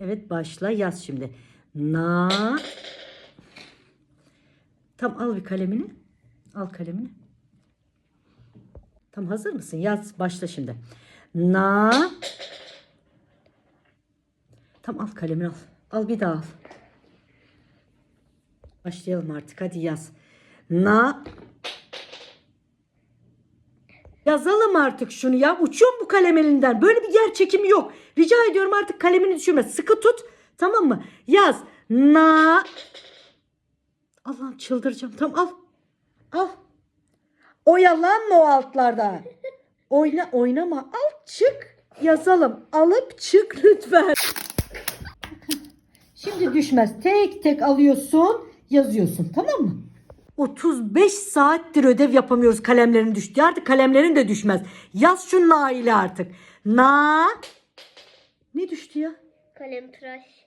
Evet başla yaz şimdi. Na. Tam al bir kalemini. Al kalemini. Tam hazır mısın? Yaz başla şimdi. Na. Tam al kalemini al. Al bir daha al. Başlayalım artık. Hadi yaz. Na. Yazalım artık şunu ya. Uçuyor mu bu kalem elinden? Böyle bir yer çekimi yok. Rica ediyorum artık kalemini düşürme. Sıkı tut. Tamam mı? Yaz. Na. Allah'ım çıldıracağım. Tamam al. Al. Oyalanma o altlarda. Oyna oynama. Al çık. Yazalım. Alıp çık lütfen. Şimdi düşmez. Tek tek alıyorsun, yazıyorsun. Tamam mı? 35 saattir ödev yapamıyoruz kalemlerin düştü. Artık kalemlerin de düşmez. Yaz şu na ile artık. Na. Ne düştü ya? Kalem tıraş.